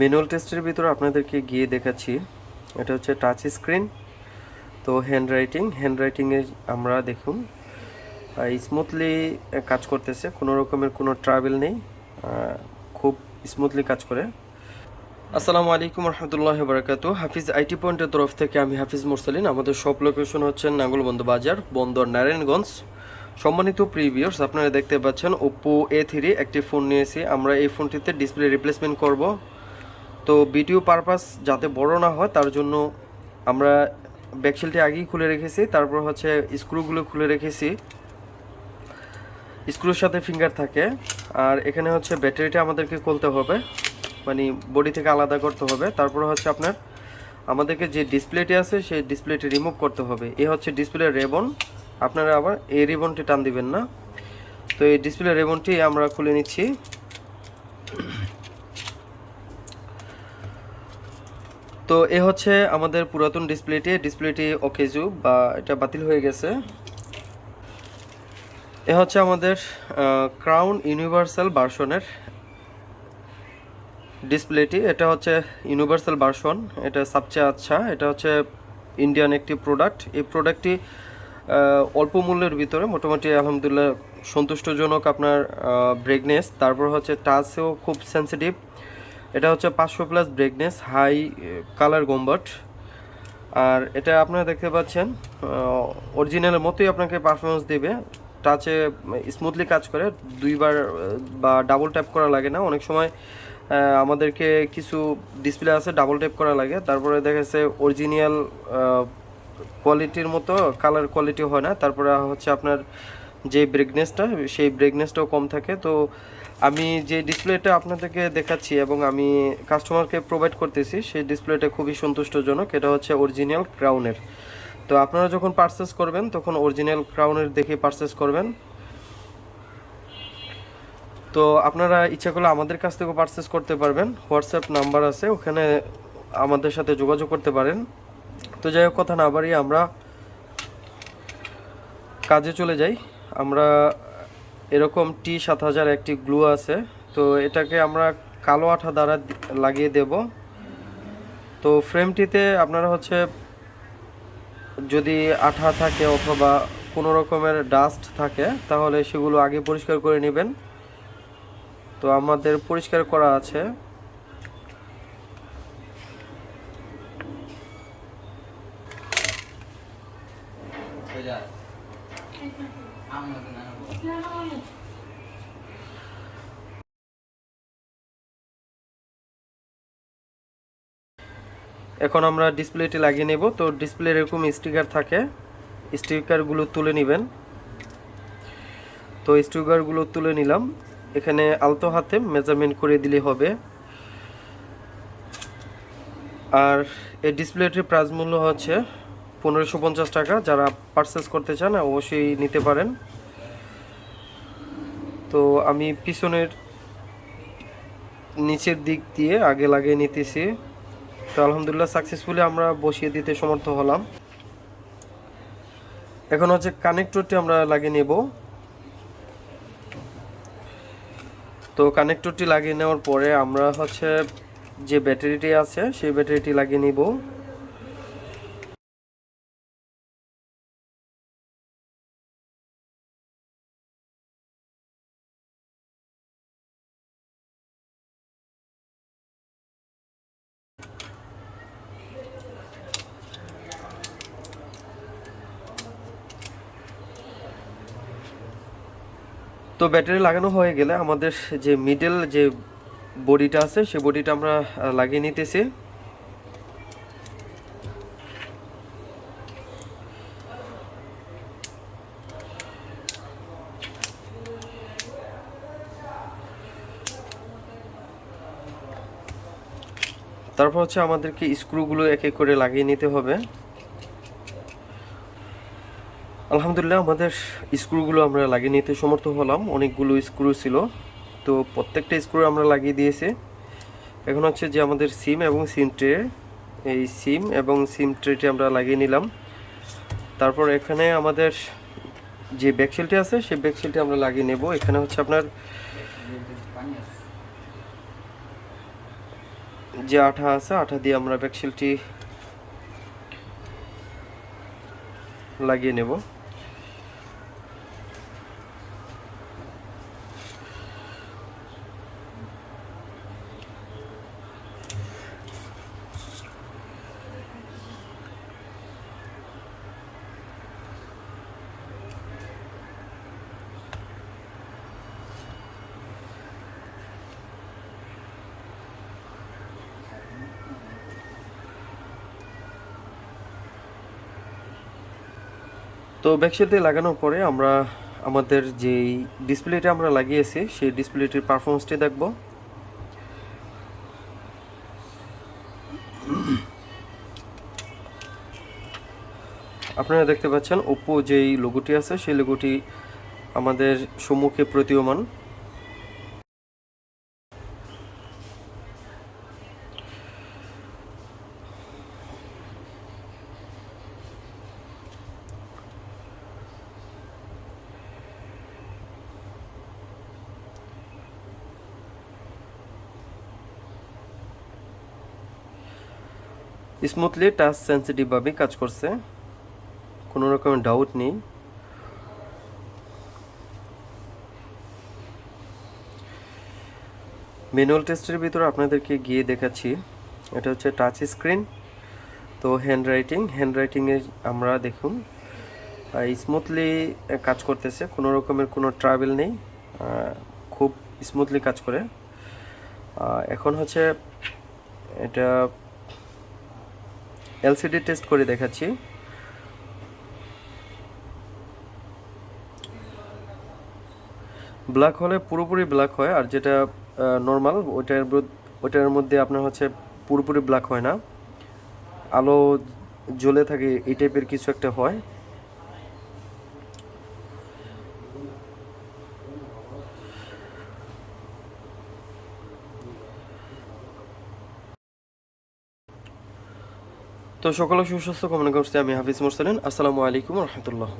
Manual টেস্টের ভিতরে আপনাদেরকে গিয়ে দেখাচ্ছি। এটা হচ্ছে টাচ স্ক্রিন তো হ্যান্ড রাইটিং হ্যান্ড রাইটিংয়ে আমরা দেখুন স্মুথলি কাজ করতেছে, কোনো রকমের কোনো ট্রাভেল নেই খুব স্মুথলি কাজ করে। আসসালামু আলাইকুম রহমতুল্লাহ বারাকাত হাফিজ আইটি পয়েন্টের তরফ থেকে আমি হাফিজ মুরসালিন। আমাদের সব লোকেশন হচ্ছে নাঙ্গলবন্ধ বাজার, বন্দর নারায়ণগঞ্জ। সম্মানিত প্রিভিয়ার্স আপনারা দেখতে পাচ্ছেন ওপো এ থ্রি একটি ফোন নিয়েছি। আমরা এই ফোনটিতে ডিসপ্লে রিপ্লেসমেন্ট করব। তো ভিডিও পারপাস যাতে বড় না হয়, তার জন্য আমরা ব্যাকশেলটি আগেই খুলে রেখেছি, তারপর হচ্ছে স্ক্রুগুলো খুলে রেখেছি। স্ক্রুর সাথে ফিঙ্গার থাকে, আর এখানে হচ্ছে ব্যাটারিটা আমাদেরকে খুলতে হবে মানে বডি থেকে আলাদা করতে হবে। তারপর হচ্ছে আপনার, আমাদেরকে যে ডিসপ্লেটি আছে, সেই ডিসপ্লেটি রিমুভ করতে হবে। এ হচ্ছে ডিসপ্লে রেবন আপনারা আবার এই রিবনটি টান দিবেন না। তো এই ডিসপ্লে রেবনটি আমরা খুলে নিচ্ছি। তো এ হচ্ছে আমাদের পুরাতন ডিসপ্লেটি। ডিসপ্লেটি ওকেজু বা এটা বাতিল হয়ে গেছে। এ হচ্ছে আমাদের ক্রাউন ইউনিভার্সাল ভার্সনের ডিসপ্লেটি। এটা হচ্ছে ইউনিভার্সাল ভার্সন এটা সবচেয়ে আচ্ছা। এটা হচ্ছে ইন্ডিয়ান একটি প্রোডাক্ট এই প্রোডাক্টটি অল্প মূল্যের ভিতরে, মোটামুটি আলহামদুলিল্লাহ সন্তুষ্টজনক আপনার ব্রেকনেস তারপর হচ্ছে টাচেও খুব সেন্সিটিভ এটা হচ্ছে পাঁচশো plus brightness high colour gamut আর এটা আপনারা দেখতে পাচ্ছেন অরিজিনালের মতোই আপনাকে পারফরমেন্স দেবে। টাচে স্মুথলি কাজ করে, দুইবার বা ডাবল ট্যাপ করা লাগে না। অনেক সময় আমাদেরকে কিছু ডিসপ্লে আছে ডাবল ট্যাপ করা লাগে। তারপরে দেখা যাচ্ছে অরিজিনাল কোয়ালিটির মতো কালার কোয়ালিটি হয় না। তারপরে হচ্ছে আপনার যে ব্রেকনেসটা সেই ব্রেকনেসটাও কম থাকে। তো আমি যে ডিসপ্লেটা আপনাদেরকে দেখাচ্ছি এবং আমি কাস্টমারকে প্রোভাইড করতেছি, সেই ডিসপ্লেটা খুবই সন্তুষ্টজনক। এটা হচ্ছে অরিজিনাল ক্রাউনের তো আপনারা যখন পারচেস করবেন, তখন অরিজিনাল ক্রাউনের দেখে পারচেস করবেন। তো আপনারা ইচ্ছা করলে আমাদের কাছ থেকেও পারচেস করতে পারবেন। হোয়াটসঅ্যাপ নাম্বার আছে, ওখানে আমাদের সাথে যোগাযোগ করতে পারেন। তো যাই হোক, কথা না বাড়িয়ে আমরা কাজে চলে যাই। আমরা এরকম টি সাত হাজার একটি গ্লু আছে। তো এটাকে আমরা কালো আঠা দ্বারা লাগিয়ে দেব। তো ফ্রেমটিতে আপনারা হচ্ছে যদি আঠা থাকে অথবা কোনো রকমের ডাস্ট থাকে, তাহলে সেগুলো আগে পরিষ্কার করে নেবেন। তো আমাদের পরিষ্কার করা আছে। এখন আমরা ডিসপ্লেটি লাগিয়ে নেব। তো ডিসপ্লে এরকম স্টিকার থাকে। স্টিকারগুলো তুলে নেবেন। তো স্টিকারগুলো তুলে নিলাম। এখানে আলতো হাতে মেজারমেন্ট করে দিলে হবে। আর এই ডিসপ্লেটির প্রাইস মূল্য হচ্ছে পনেরোশো পঞ্চাশ টাকা যারা পারচেস করতে চান, অবশ্যই নিতে পারেন। তো আমি পিছনের নিচের দিক দিয়ে আগে লাগিয়ে নিতেছি। তো আলহামদুলিল্লাহ সাকসেসফুলি আমরা বসিয়ে দিতে সমর্থ হলাম। এখন হচ্ছে কানেক্টরটি আমরা লাগিয়ে নেব। তো কানেক্টরটি লাগিয়ে নেওয়ার পরে আমরা হচ্ছে যে ব্যাটারিটি আছে, সেই ব্যাটারিটি লাগিয়ে নিব। তো ব্যাটারি লাগানো হয়ে গেলে আমাদের যে মিডল যে বডিটা আছে সেই বডিটা আমরা লাগিয়ে নিতেছি। তারপর হচ্ছে আমাদেরকে স্ক্রুগুলো এক এক করে লাগিয়ে নিতে হবে। আলহামদুলিল্লাহ, আমাদের স্ক্রুগুলো আমরা লাগিয়ে নিতে সমর্থ হলাম। অনেকগুলো স্ক্রু ছিল। তো প্রত্যেকটা স্ক্রু আমরা লাগিয়ে দিয়েছি। এখন হচ্ছে যে আমাদের সিম এবং সিম ট্রে, এই সিম এবং সিম ট্রেটি আমরা লাগিয়ে নিলাম। তারপর এখানে আমাদের যে ব্যাকশেলটি আছে, সেই ব্যাকশেলটি আমরা লাগিয়ে নেব। এখানে হচ্ছে আপনার যে আঠা আছে, আঠা দিয়ে আমরা ব্যাকশিলটি লাগিয়ে নেব। তো ব্যাকশিলটি লাগানোর পরে আমরা আমাদের যেই ডিসপ্লেটা আমরা লাগিয়েছি, সেই ডিসপ্লেটির পারফরমেন্সটি দেখব। আপনারা দেখতে পাচ্ছেন ওপো যেই লোগোটি আছে, সেই লোগোটি আমাদের সম্মুখে প্রতীয়মান। স্মুথলি টাচ সেন্সিটিভভাবে কাজ করছে। কোনো রকমের ডাউট নেই। ম্যানুয়াল টেস্টের ভিতরে আপনাদেরকে গিয়ে দেখাচ্ছি। এটা হচ্ছে টাচ স্ক্রিন তো হ্যান্ড রাইটিং হ্যান্ড রাইটিংয়ে আমরা দেখুন। স্মুথলি কাজ করতেছে। কোনো রকমের কোনো ট্রাভেল নেই। খুব স্মুথলি কাজ করে। এখন হচ্ছে এটা এলসিডি টেস্ট করে দেখাচ্ছি। ব্ল্যাক হলে পুরোপুরি ব্ল্যাক হয়, আর যেটা নর্মাল ওইটার ওইটার মধ্যে আপনার হচ্ছে পুরোপুরি ব্ল্যাক হয় না। আলো জ্বলে থাকে, এই টাইপের কিছু একটা হয়। তো সকলে সুস্বাস্থ্য কামনা করছি আমি হাফিজ মোরসালিন। আসসালামু আলাইকুম রহমতুল্লাহ।